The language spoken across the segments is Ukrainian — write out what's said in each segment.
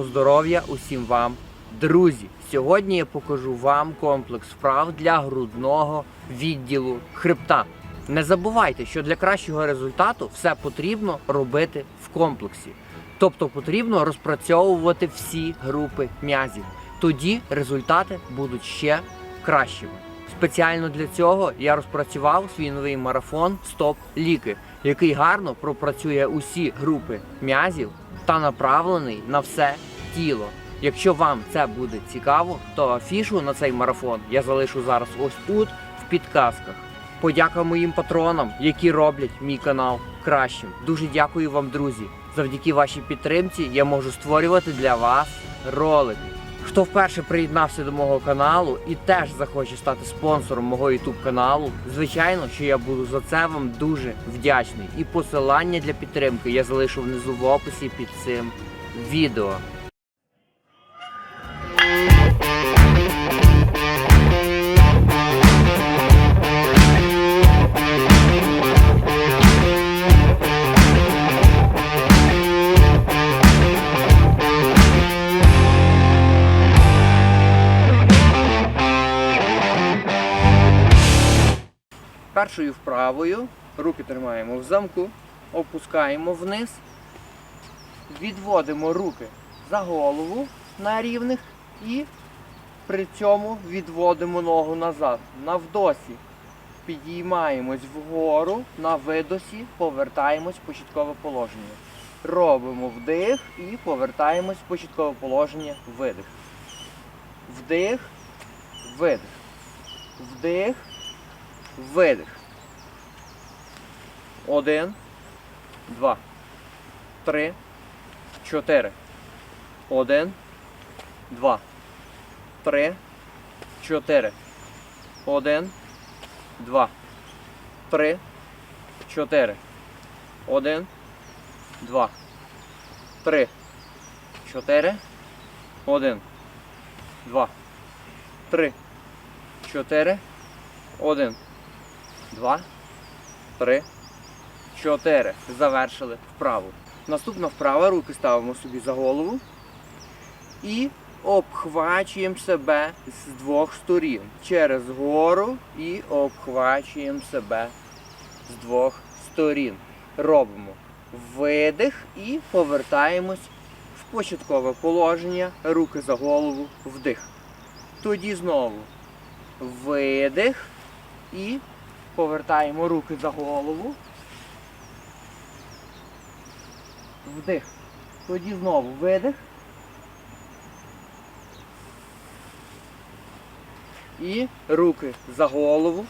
здоров'я усім вам, друзі! Сьогодні я покажу вам комплекс вправ для грудного відділу хребта. Не забувайте, що для кращого результату все потрібно робити в комплексі. Тобто потрібно розпрацьовувати всі групи м'язів. Тоді результати будуть ще кращими. Спеціально для цього я розпрацював свій новий марафон Стоп ліки, який гарно пропрацює усі групи м'язів та направлений на все тіло. Якщо вам це буде цікаво, то афішу на цей марафон я залишу зараз ось тут, в підказках. Подяка моїм патронам, які роблять мій канал кращим. Дуже дякую вам, друзі. Завдяки вашій підтримці я можу створювати для вас ролики. Хто вперше приєднався до мого каналу і теж захоче стати спонсором мого YouTube каналу, звичайно, що я буду за це вам дуже вдячний. І посилання для підтримки я залишу внизу в описі під цим відео. Першою вправою руки тримаємо в замку, опускаємо вниз, відводимо руки за голову на рівних і при цьому відводимо ногу назад. На вдосі підіймаємось вгору, на видосі повертаємось в початкове положення. Робимо вдих і повертаємось в початкове положення видих. Вдих, видих. Вдих, видих. Один, два, три, чотири. Один, два, три, чотири. Один, два, три, чотири. Один, два, три, чотири. Один, два, три, чотири. Один, два, три, чотири. Завершили вправу. Наступна вправа. Руки ставимо собі за голову і обхвачуємо себе з двох сторін. Через гору і обхвачуємо себе з двох сторін. Робимо видих і повертаємось в початкове положення. Руки за голову, вдих. Тоді знову видих і повертаємо руки за голову. Вдих. Тоді знову видих. І руки за голову.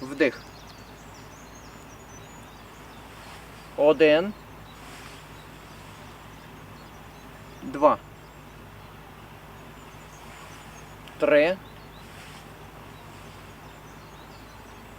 Вдих. Один. Два. Три.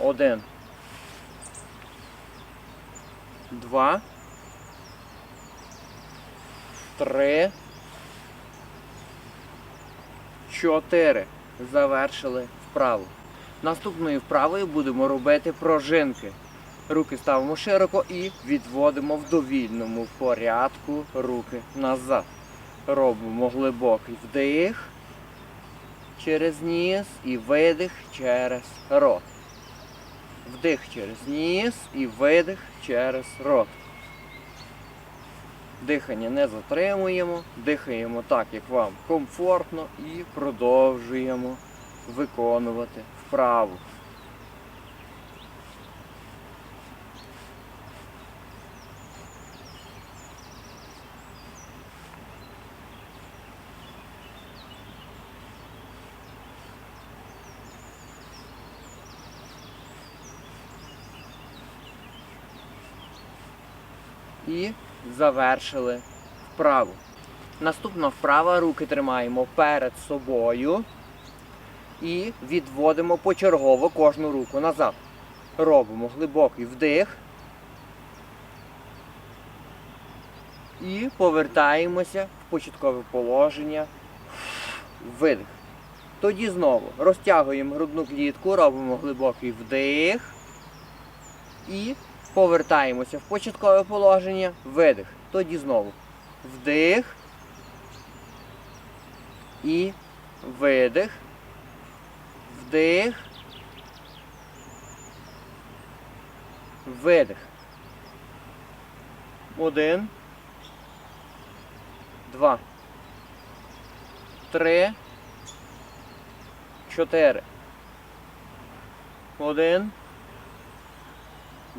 Один. Два. Три. Чотири. Завершили вправу. Наступною вправою будемо робити пружинки. Руки ставимо широко і відводимо в довільному порядку руки назад. Робимо глибокий вдих через ніс і видих через рот. Вдих через ніс і видих через рот. Дихання не затримуємо, дихаємо так, як вам комфортно, і продовжуємо виконувати вправу. І завершили вправу. Наступна вправа. Руки тримаємо перед собою. І відводимо почергово кожну руку назад. Робимо глибокий вдих. І повертаємося в початкове положення. Видих. Тоді знову розтягуємо грудну клітку, робимо глибокий вдих. І повертаємося в початкове положення. Видих. Тоді знову вдих. І видих. Вдих. Видих. Один. Два. Три. Чотири. Один.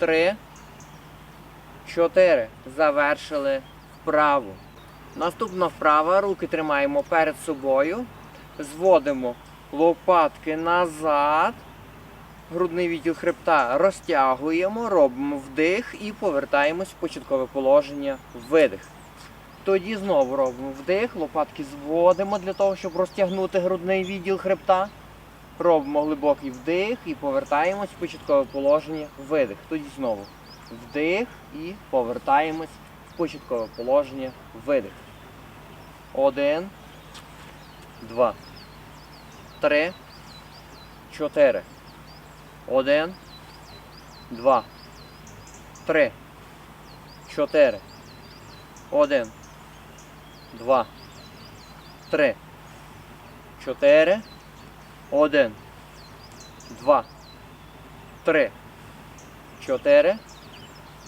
Три. Чотири. Завершили вправу. Наступна вправа. Руки тримаємо перед собою. Зводимо лопатки назад. Грудний відділ хребта розтягуємо, робимо вдих і повертаємось в початкове положення. Видих. Тоді знову робимо вдих, лопатки зводимо для того, щоб розтягнути грудний відділ хребта. Робимо глибокий вдих і повертаємось в початкове положення. Видих. Тоді знову вдих і повертаємось в початкове положення. Видих. Один. Два. Три. Чотири. Один. Два. Три. Чотири. Один. Два. Три. Чотири. Один. Два. Три. Чотири.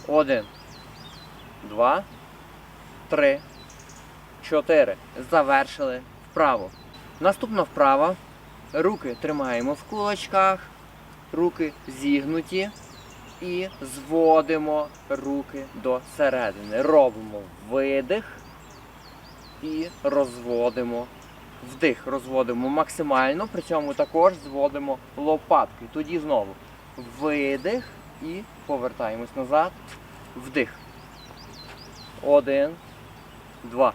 Один. Два. Три. Чотири. Завершили вправу. Наступна вправа. Руки тримаємо в кулачках. Руки зігнуті. І зводимо руки до середини. Робимо видих і розводимо вдих. Розводимо максимально, при цьому також зводимо лопатки. Тоді знову видих і повертаємось назад. Вдих. Один, два,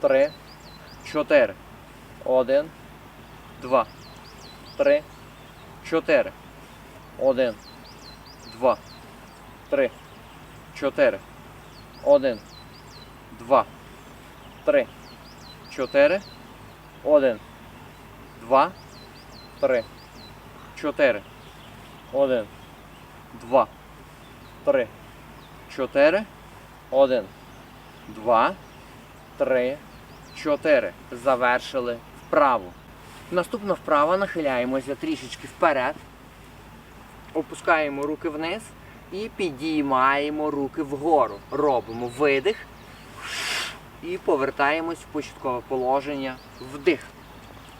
три, чотири. Один, два, три, чотири. Один, два, три, чотири. Один, два, три, чотири. Один, два, три, чотири. Один, два, три, чотири. Один, два, три, чотири. Завершили вправу. Наступна вправа нахиляємося трішечки вперед. Опускаємо руки вниз і підіймаємо руки вгору. Робимо видих і повертаємось в початкове положення вдих.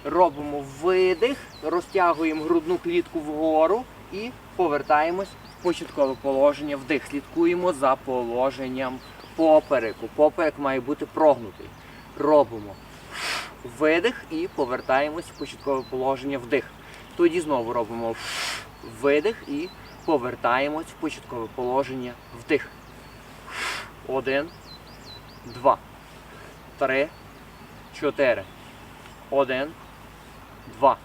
Робимо видих, розтягуємо грудну клітку вгору і повертаємось в початкове положення вдих. Слідкуємо за положенням попереку. Поперек має бути прогнутий. Робимо видих і повертаємось в початкове положення вдих. Тоді знову робимо видих і повертаємось в початкове положення вдих. Один, два, три, чотири. Один, два,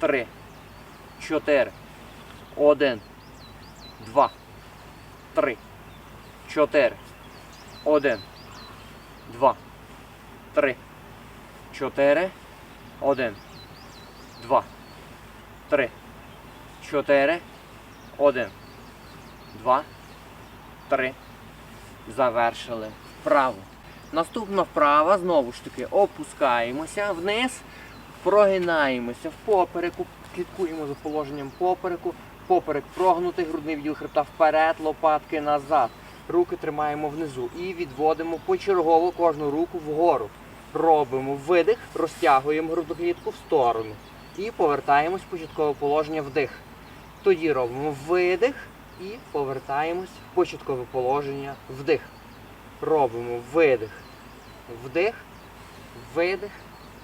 три, чотири. Один, два, три, чотири. Один, два, три, чотири. Один, два, три, чотири. Один, два, три. Завершили вправу. Наступна вправа, знову ж таки, опускаємося вниз, прогинаємося в попереку, слідкуємо за положенням попереку. Поперек прогнутий, грудний відділ хребта вперед, лопатки назад. руки тримаємо внизу і відводимо почергово кожну руку вгору. Робимо видих, розтягуємо грудну клітку в сторону і повертаємось в початкове положення вдих. Тоді робимо видих і повертаємось в початкове положення вдих. Робимо видих, вдих, видих,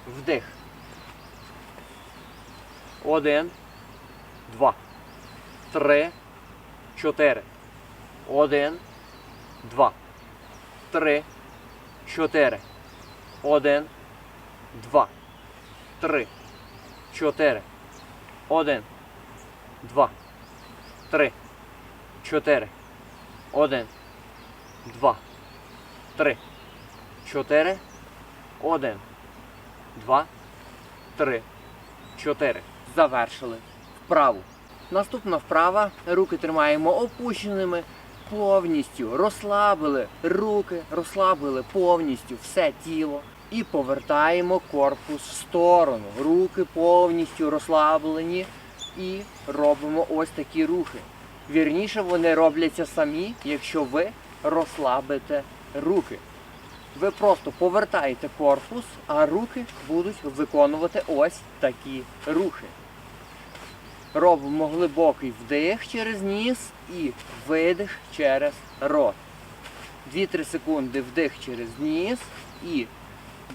вдих. Один, два, три, чотири. Один, два, три, чотири. Один, два, три, чотири. Один, два, три, чотири. Один, два, три, чотири. Один, два, три, чотири. Завершили. Вправу. Наступна вправа. Руки тримаємо опущеними. Повністю розслабили руки, розслабили повністю все тіло і повертаємо корпус в сторону. Руки повністю розслаблені і робимо ось такі рухи. Вірніше вони робляться самі, якщо ви розслабите руки. Ви просто повертаєте корпус, а руки будуть виконувати ось такі рухи. Робимо глибокий вдих через ніс і видих через рот. 2-3 секунди вдих через ніс і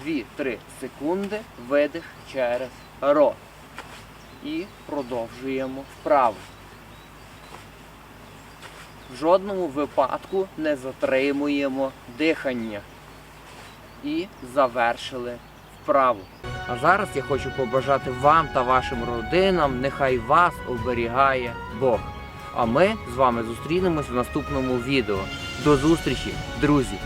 2-3 секунди видих через рот. І продовжуємо вправо. В жодному випадку не затримуємо дихання. І завершили вправу. А зараз я хочу побажати вам та вашим родинам, нехай вас оберігає Бог. А ми з вами зустрінемось в наступному відео. До зустрічі, друзі!